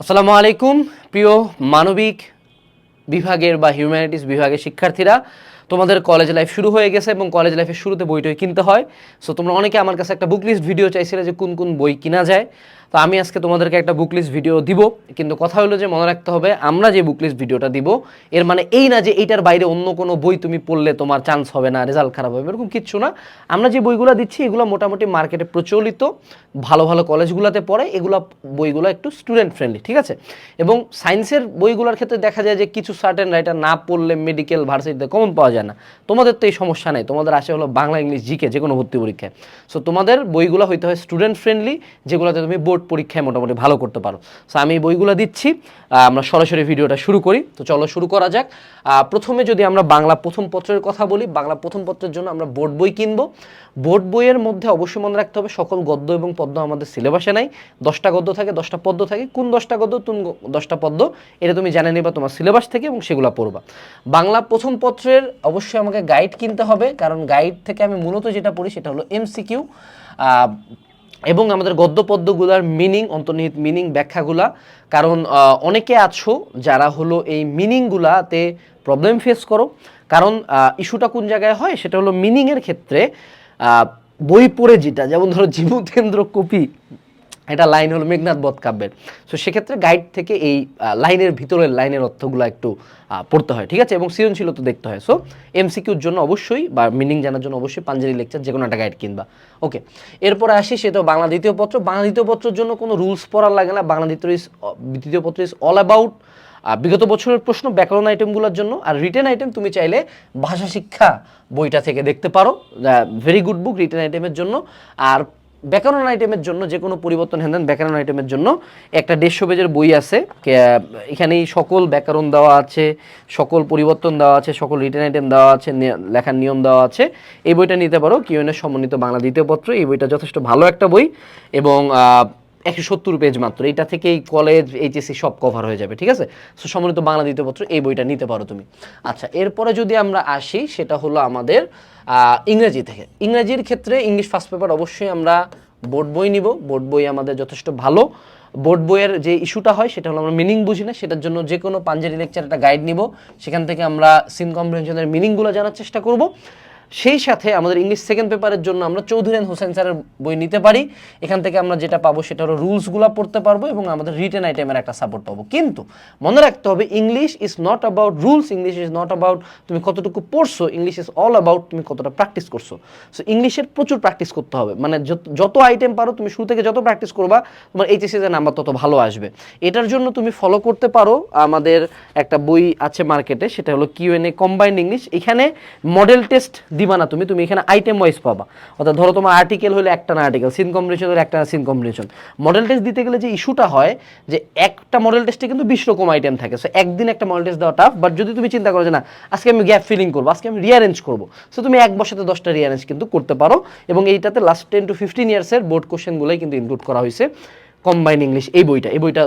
আসসালামু আলাইকুম, প্রিয় মানবিক বিভাগের বা হিউম্যানিটিস বিভাগের শিক্ষার্থীরা। তোমাদের কলেজ লাইফ শুরু হয়ে গেছে এবং কলেজ লাইফের শুরুতে বইটই কিনতে হয়। সো তোমরা অনেকে আমার কাছে একটা বুক লিস্ট ভিডিও চাইছিলে যে কোন কোন বই কিনা যায়। তো আমি আজকে তোমাদেরকে একটা বুক লিস্ট ভিডিও দিব। কিন্তু কথা হলো যে, মনে রাখতে হবে, আমরা যে বুক লিস্ট ভিডিওটা দিব, এর মানে এই না যে এইটার বাইরে অন্য কোনো বই তুমি পড়লে তোমার চান্স হবে না রেজাল্ট খারাপ হবে, এরকম কিচ্ছু না। আমরা যে বইগুলো দিচ্ছি, এগুলো মোটামুটি মার্কেটে প্রচলিত, ভালো ভালো কলেজগুলোতে পড়ে, এগুলো বইগুলো একটু স্টুডেন্ট ফ্রেন্ডলি ঠিক আছে? এবং সায়েন্সের বইগুলোর ক্ষেত্রে দেখা যায় যে, কিছু সার্টেন রাইটার না পড়লে মেডিকেল ভার্সিটিতে কমন পাওয়া যায় না। তোমাদের তো এই সমস্যা নেই, তোমাদের আসে হলো বাংলা, ইংলিশ জিকে যে কোনো ভর্তি পরীক্ষায়। সো তোমাদের বইগুলো হইতে হয় স্টুডেন্ট ফ্রেন্ডলি যেগুলোতে তুমি বোর্ড পরীক্ষায় মোটামুটি ভালো করতে পারো। সো আমি বইগুলো দিচ্ছি। আমরা সরাসরি ভিডিওটা শুরু করি। তো চলো শুরু করা যাক। প্রথমে যদি আমরা বাংলা প্রথম পত্রের কথা বলি, বাংলা প্রথম পত্রের জন্য আমরা বোর্ড বই কিনবো। বোর্ড বইয়ের মধ্যে অবশ্যই মনে রাখতে হবে, সকল গদ্য এবং পদ্য আমাদের সিলেবাসে নাই। দশটা গদ্য থাকে, দশটা পদ্য থাকে। কোন দশটা গদ্য, কোন দশটা পদ্য, এটা তুমি জানে নিবা তোমার সিলেবাস থেকে এবং সেগুলো পড়বা। বাংলা প্রথম পত্রের অবশ্যই আমাকে গাইড কিনতে হবে। কারণ গাইড থেকে আমি মূলত যেটা পড়ি সেটা হলো এমসিকিউ। এবং আমাদের গদ্যপদ্যগুলার মিনিং অন্তর্নিহিত মিনিং ব্যাখ্যাগুলা, কারণ অনেকে আছো যারা হলো এই মিনিংগুলাতে প্রবলেম ফেস করো। কারণ ইস্যুটা কোন জায়গায় হয়? সেটা হলো মিনিংয়ের ক্ষেত্রে বই পড়ে যেটা, যেমন ধরো জীবতেন্দ্র কপি। এটা লাইন হলো মেঘনাথ বধ কাব্যের। সো সেক্ষেত্রে গাইড থেকে এই লাইনের ভিতরের লাইনের অর্থগুলো একটু পড়তে হয়, ঠিক আছে? এবং সৃজনশীলতা দেখতে হয়। সো এমসিকিউর জন্য অবশ্যই বা মিনিং জানার জন্য অবশ্যই পাঞ্জাবি লেকচার যে কোনো একটা গাইড কিনবা। ওকে এরপরে আসি, সেটা বাংলা দ্বিতীয় পত্র। বাংলা দ্বিতীয় পত্রের জন্য কোনো রুলস পড়ার লাগে না। বাংলা দ্বিতীয় ইস দ্বিতীয় পত্র ইস অল অ্যাবাউট বিগত বছরের প্রশ্ন, ব্যাকরণ আইটেমগুলোর জন্য। আর রিটেন আইটেম তুমি চাইলে ভাষা শিক্ষা বইটা থেকে দেখতে পারো। ভেরি গুড বুক রিটেন আইটেমের জন্য। আর ব্যাকরণ আইটেমের জন্য যে কোনো পরিবর্তন হেন ব্যাকরণ আইটেমের জন্য একটা দেড়শো পেজের বই আছে। এখানেই সকল ব্যাকরণ দেওয়া আছে, সকল পরিবর্তন দেওয়া আছে, সকল রিটেন আইটেম দেওয়া আছে লেখার নিয়ম দেওয়া আছে। এই বইটা নিতে পারো কি কিউএনের সমন্বিত বাংলা দ্বিতীয় পত্র। এই বইটা যথেষ্ট ভালো একটা বই এবং একশো সত্তর পেজ মাত্র। এটা থেকেই কলেজ এইচএসসি সব কভার হয়ে যাবে, ঠিক আছে? সো সমন্বিত বাংলা দ্বিতীয় পত্র, এই বইটা নিতে পারো তুমি। আচ্ছা এরপরে যদি আমরা আসি, সেটা হলো আমাদের ইংরেজি থেকে। ইংরেজির ক্ষেত্রে ইংলিশ ফার্স্ট পেপার অবশ্যই আমরা বোর্ড বই নিব। বোর্ড বই আমাদের যথেষ্ট ভালো। বোর্ড বইয়ের যে ইস্যুটা হয়, সেটা হলো আমরা মিনিং বুঝি না, সেটার জন্য যে কোনো পাঞ্জারি লেকচার একটা গাইড নিব। সেখান থেকে আমরা সিন কম্প্রিহেনশনের মিনিংগুলো জানার চেষ্টা করব। সেই সাথে আমাদের ইংলিশ সেকেন্ড পেপারের জন্য আমরা চৌধুরী হোসেন স্যারের বই নিতে পারি। এখান থেকে আমরা যেটা পাবো সেটা হলো রুলসগুলো পড়তে পারব এবং আমাদের রিটেন আইটেমের একটা সাপোর্ট পাবো। কিন্তু মনে রাখতে হবে English is not about rules English is not about তুমি কতটুকু পড়ছো ইংলিশ ইজ অল অ্যাবাউট তুমি কতটা প্র্যাকটিস করছ। সো ইংলিশের প্রচুর প্র্যাকটিস করতে হবে। মানে যত- আইটেম পারো, তুমি শুরু থেকে যত প্র্যাকটিস করবা, তোমার এইচএসসি এর নাম্বার তত ভালো আসবে। এটার জন্য তুমি ফলো করতে পারো আমাদের একটা বই আছে মার্কেটে সেটা হলো Q and A combined English এখানে মডেল টেস্ট দিবা না তুমি তুমি এখানে আইটেম ওয়াইজ পাবা। অর্থাৎ ধরো তোমার আর্টিকেল হলে একটা না আর্টিকেল সিন কম্বিনেশন হলে একটা না সিন কম্বিনেশন মডেল টেস্ট দিতে গেলে যে ইস্যুটা হয়, যে একটা মডেল টেস্টে কিন্তু বিশ রকম আইটেম থাকে। সো একদিন একটা মডেল টেস্ট দেওয়া টাফ বাট যদি তুমি চিন্তা করো যে না, আজকে আমি গ্যাপ ফিলিং করব, আজকে আমি রিয়ারেঞ্জ করব সো তুমি এক বছরে দশটা রিয়ারেঞ্জ কিন্তু করতে পারো। এবং এইটাতে লাস্ট টেন টু ফিফটিন ইয়ার্সের বোর্ড কোশ্চেনগুলোই কিন্তু ইনক্লুড করা হয়েছে। কম্বাইন ইংলিশ এই বইটা এই বইটা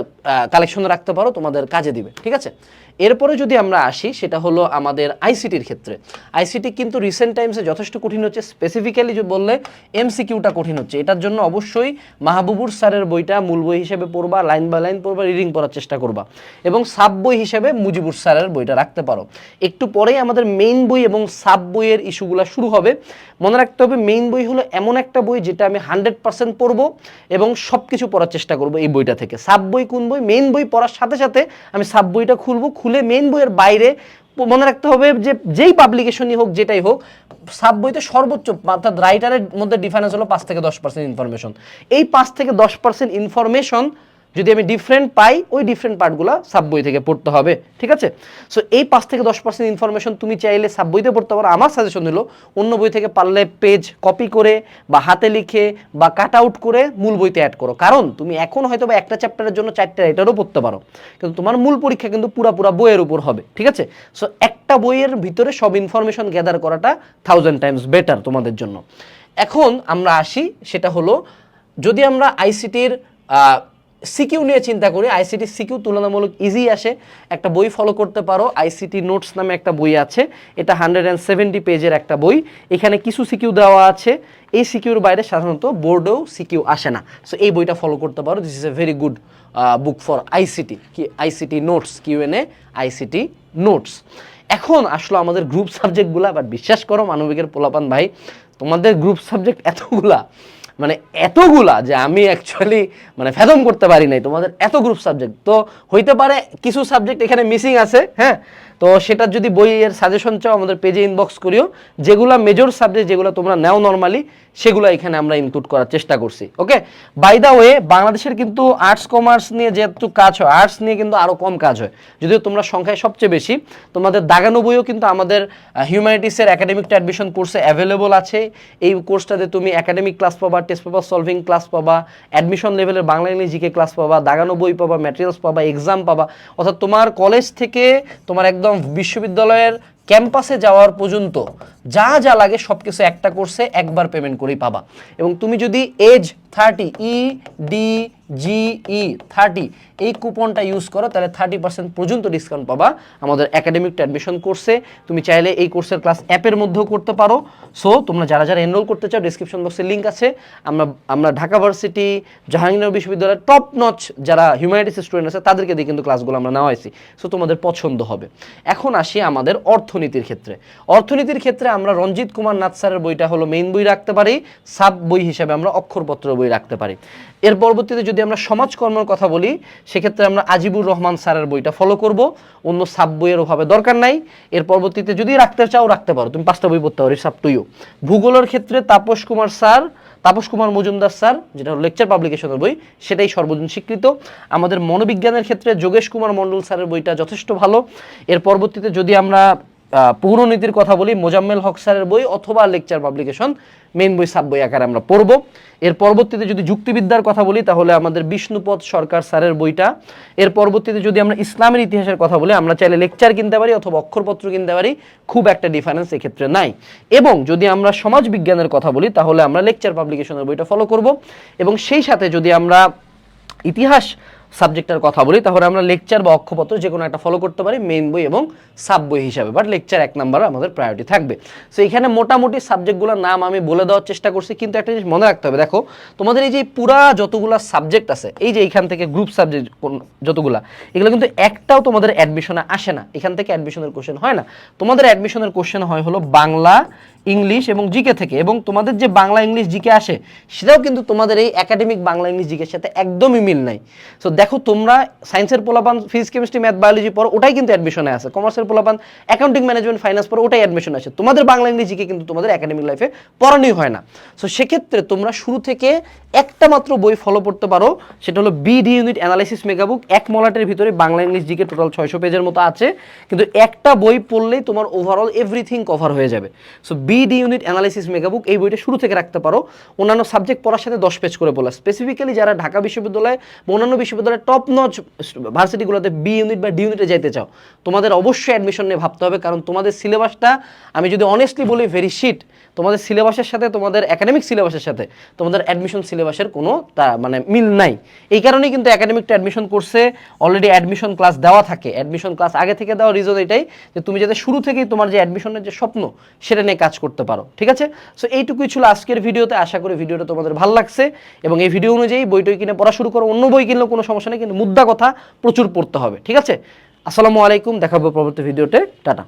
কালেকশনে রাখতে পারো, তোমাদের কাজে দিবে, ঠিক আছে? এরপরে যদি আমরা আসি, সেটা হলো আমাদের আইসিটির ক্ষেত্রে। আইসিটি কিন্তু রিসেন্ট টাইমসে যথেষ্ট কঠিন হচ্ছে। স্পেসিফিক্যালি যে বললে এমসিকিউটা কঠিন হচ্ছে। এটার জন্য অবশ্যই মাহবুবুর স্যারের বইটা মূল বই হিসেবে পড়বা, লাইন বাই লাইন পড়বা রিডিং পড়ার চেষ্টা করবা। এবং সাব বই হিসেবে মুজিবুর স্যারের বইটা রাখতে পারো। একটু পরেই আমাদের মেইন বই এবং সাব বইয়ের ইস্যুগুলো শুরু হবে। মনে রাখতে হবে মেইন বই হলো এমন একটা বই যেটা আমি হান্ড্রেড পার্সেন্ট পড়ব এবং সব কিছু পড়ার চেষ্টা করব এই বইটা থেকে। সাব বই কোন বই? মেইন বই পড়ার সাথে সাথে আমি সাব বইটা খুলবো খুলে মেন বইয়ের বাইরে মনে রাখতে হবে যে যেই পাবলিকেশনই হোক, যেটাই হোক সাব বইতে সর্বোচ্চ, অর্থাৎ রাইটারের মধ্যে ডিফারেন্স হলো পাঁচ থেকে দশ পার্সেন্ট ইনফরমেশন এই পাঁচ থেকে দশ পার্সেন্ট ইনফরমেশন যদি আমি ডিফারেন্ট পাই, ওই ডিফারেন্ট পার্টগুলো সাব বই থেকে পড়তে হবে, ঠিক আছে? সো এই পাঁচ থেকে দশ পার্সেন্ট ইনফরমেশন তুমি চাইলে সাব বইতে পড়তে পারো। আমার সাজেশন হলো, অন্য বই থেকে পারলে পেজ কপি করে বা হাতে লিখে বা কাট আউট করে মূল বইতে অ্যাড করো। কারণ তুমি এখন হয়তো বা একটা চ্যাপ্টারের জন্য চারটা রাইটারও পড়তে পারো। কিন্তু তোমার মূল পরীক্ষা কিন্তু পুরা পুরা বইয়ের উপর হবে, ঠিক আছে? সো একটা বইয়ের ভিতরে সব ইনফরমেশন গ্যাদার করাটা থাউজেন্ড টাইমস বেটার তোমাদের জন্য। এখন আমরা আসি, সেটা হলো, যদি আমরা আইসিটির সিকিউ নিয়ে চিন্তা করি। আইসিটি সিকিউ তুলনামূলক ইজি আসে। একটা বই ফলো করতে পারো। আইসিটি নোটস নামে একটা বই আছে। এটা হান্ড্রেড অ্যান্ড সেভেন্টি পেজের একটা বই। এখানে কিছু সিকিউ দেওয়া আছে। এই সিকিউর বাইরে সাধারণত বোর্ডেও সিকিউ আসে না। সো এই বইটা ফলো করতে পারো। This is a very good book for ICT কি ICT notes Q and A ICT notes এখন আসলো আমাদের গ্রুপ সাবজেক্টগুলো বাট বিশ্বাস করো মানবিকের পোলাপান ভাই, তোমাদের গ্রুপ সাবজেক্ট এতগুলা। মানে এতগুলা যে আমি অ্যাকচুয়ালি মানে ফেদম করতে পারি নাই তোমাদের, এত গ্রুপ সাবজেক্ট তো হইতে পারে কিছু সাবজেক্ট এখানে মিসিং আছে হ্যাঁ? তো সেটার যদি বইয়ের সাজেশন চাও, আমাদের পেজে ইনবক্স করিও। যেগুলো মেজর সাবজেক্ট যেগুলো তোমরা নেও নর্মালি সেগুলো এখানে আমরা ইনক্লুড করার চেষ্টা করছি ওকে বাই দা ওয়ে বাংলাদেশের কিন্তু আর্টস কমার্স নিয়ে যেহেতু কাজ হয় আর্টস নিয়ে কিন্তু আরও কম কাজ হয়। যদিও তোমরা সংখ্যায় সবচেয়ে বেশি, তোমাদের দাগানো বইও কিন্তু আমাদের হিউম্যানিটিসের একাডেমিক অ্যাডমিশন কোর্সে অ্যাভেলেবল আছে। এই কোর্সটাতে তুমি একাডেমিক ক্লাস পাবা টেস্ট পেপার সলভিং ক্লাস পাবা অ্যাডমিশন লেভেলের বাংলা ইংলিশ জিকে ক্লাস পাবা, দাগানো বই পাবা ম্যাটেরিয়ালস পাবা এক্সাম পাবা। অর্থাৎ তোমার কলেজ থেকে তোমার একদম বিশ্ববিদ্যালয়ের ক্যাম্পাসে যাওয়ার পর্যন্ত যা যা লাগে সব কিছু একটা কোর্সে একবার পেমেন্ট করেই পাবা। এবং তুমি যদি edge thirty E D G E thirty. এই কুপনটা ইউজ করো, তাহলে থার্টি পার্সেন্ট পর্যন্ত ডিসকাউন্ট পাবা। আমাদের একাডেমিক অ্যাডমিশন কোর্সে তুমি চাইলে এই কোর্সের ক্লাস অ্যাপের মধ্যেও করতে পারো। সো তোমরা যারা যারা এনরোল করতে চাও ডিসক্রিপশন বক্সে লিঙ্ক আছে। আমরা আমরা ঢাকা ভার্সিটি জাহাঙ্গীরনগর বিশ্ববিদ্যালয়ের টপ নচ যারা হিউম্যানিটিস স্টুডেন্ট আছে, তাদেরকে দিয়ে কিন্তু ক্লাসগুলো আমরা নেওয়া হয়েছি সো তোমাদের পছন্দ হবে। এখন আসি আমাদের অর্থনীতির ক্ষেত্রে। অর্থনীতির ক্ষেত্রে আমরা রঞ্জিত কুমার নাথ স্যারের বইটা হলো মেইন বই রাখতে পারি। সাব বই হিসেবে আমরা অক্ষরপত্র বই রাখতে পারি। এর পরবর্তীতে যদি আমরা সমাজকর্মের কথা বলি, সেক্ষেত্রে আমরা আজিবুর রহমান স্যারের বইটা ফলো করব। অন্য সাব বইয়ের অভাবে দরকার নাই। এর পরবর্তীতে যদি রাখতে চাও, রাখতে পারো। তুমি পাঁচটা বই পড়তে পারো সাব টুইও ভূগোলের ক্ষেত্রে তাপস কুমার স্যার, তাপস কুমার মজুমদার স্যার, যেটা হলো লেকচার পাবলিকেশনের বই, সেটাই সর্বজন স্বীকৃত। আমাদের মনোবিজ্ঞানের ক্ষেত্রে যোগেশ কুমার মণ্ডল স্যারের বইটা যথেষ্ট ভালো। এর পরবর্তীতে যদি আমরা পৌরনীতির কথা বলি, মোজাম্মেল হক স্যারের বই অথবা লেকচার পাবলিকেশন, মেইন বই, সাব বই আকারে আমরা পড়ব। এর পরবর্তীতে যদি যুক্তিবিদ্যার কথা বলি, তাহলে আমাদের বিষ্ণুপদ সরকার স্যারের বইটা। এর পরবর্তীতে যদি আমরা ইসলামের ইতিহাসের কথা বলি, আমরা চাইলে লেকচার কিনতে পারি অথবা অক্ষরপত্র কিনতে পারি, খুব একটা ডিফারেন্স এক্ষেত্রে নাই। এবং যদি আমরা সমাজ বিজ্ঞানের কথা বলি, তাহলে আমরা লেকচার পাবলিকেশনের বইটা ফলো করব। এবং সেই সাথে যদি আমরা ইতিহাস সাবজেক্টের কথা বলি, তাহলে আমরা লেকচার বা অক্ষপত্র যে কোনো একটা ফলো করতে পারি মেইন বই এবং সাব বই হিসাবে বাট লেকচার এক নাম্বার আমাদের প্রায়োরিটি থাকবে। সো এখানে মোটামুটি সাবজেক্টগুলোর নাম আমি বলে দেওয়ার চেষ্টা করছি, কিন্তু একটা জিনিস মনে রাখতে হবে, দেখো, তোমাদের এই যে পুরা যতগুলো সাবজেক্ট আছে, এই যে এখান থেকে গ্রুপ সাবজেক্ট যতগুলা, এগুলো কিন্তু একটাও তোমাদের অ্যাডমিশনে আসে না। এখান থেকে অ্যাডমিশনের কোশ্চেন হয় না। তোমাদের অ্যাডমিশনের কোশ্চেন হয় হলো বাংলা, ইংলিশ এবং জিকে থেকে, এবং তোমাদের যে বাংলা, ইংলিশ জিকে আসে, সেটাও কিন্তু তোমাদের এই একাডেমিক বাংলা, ইংলিশ জিকের সাথে একদমই মিল নাই। সো দেখো তোমরা সায়েন্সের পোলাপান ফিজিক্স কেমিস্ট্রি ম্যাথ বায়োলজি পড়ো, ওটাই কিন্তু অ্যাডমিশনে আছে। কমার্সের পোলাপান অ্যাকাউন্টিং ম্যানেজমেন্ট ফাইন্যান্স পড়ো, ওটাই অ্যাডমিশন আছে। তোমাদের বাংলা ইংলিশ জিকে কিন্তু তোমাদের একাডেমিক লাইফে পড়ানোই হয় না। সো সেক্ষেত্রে তোমরা শুরু থেকে একটা মাত্র বই ফলো করতে পারো, সেটা হলো বিডি ইউনিট অ্যানালাইসিস মেগাবুক এক মলাটের ভিতরে বাংলা, ইংলিশ জিকে টোটাল ছয়শো পেজের মতো আছে। কিন্তু একটা বই পড়লেই তোমার ওভারঅল এভরিথিং কভার হয়ে যাবে। So BD unit analysis mega book এই বইটা শুরু থেকে রাখতে পারো। অন্যান্য সাবজেক্ট পড়ার সাথে দশ পেজ করে বলা। স্পেসিফিক্যালি যারা ঢাকা বিশ্ববিদ্যালয় বা অন্যান্য বিশ্ববিদ্যালয়ের টপ নচ ভার্সিটিগুলোতে বি ইউনিট বা ডি ইউনিটে যাইতে চাও, তোমাদের অবশ্যই অ্যাডমিশন নিয়ে ভাবতে হবে, কারণ তোমাদের সিলেবাসটা আমি যদি অনেস্টলি বলি ভেরি শিট তোমাদের সিলেবাসের সাথে, তোমাদের একাডেমিক সিলেবাসের সাথে, তোমাদের অ্যাডমিশন সিলেবাসের কোনো তা মানে মিল নাই। এই কারণেই কিন্তু একাডেমিকটা অ্যাডমিশন কোর্সে অলরেডি অ্যাডমিশন ক্লাস দেওয়া থাকে। অ্যাডমিশন ক্লাস আগে থেকে দেওয়া রিজন এটাই যে তুমি যাতে শুরু থেকেই তোমার যে অ্যাডমিশনের যে স্বপ্ন, সেটা নিয়ে কাজ করতে পারো, ঠিক আছে? সো এইটুকুই ছিল আজকের ভিডিওতে, আশা করি ভিডিওটা তোমাদের ভালো লাগছে, এবং এই ভিডিও অনুযায়ী বইটই কিনে পড়া শুরু করো, অন্য বই কিনলেও কোনো সমস্যা নেই, কিন্তু মুদ্রা কথা প্রচুর পড়তে হবে, ঠিক আছে? আসসালামু আলাইকুম, দেখাবো পরবর্তী ভিডিওতে, টাটা।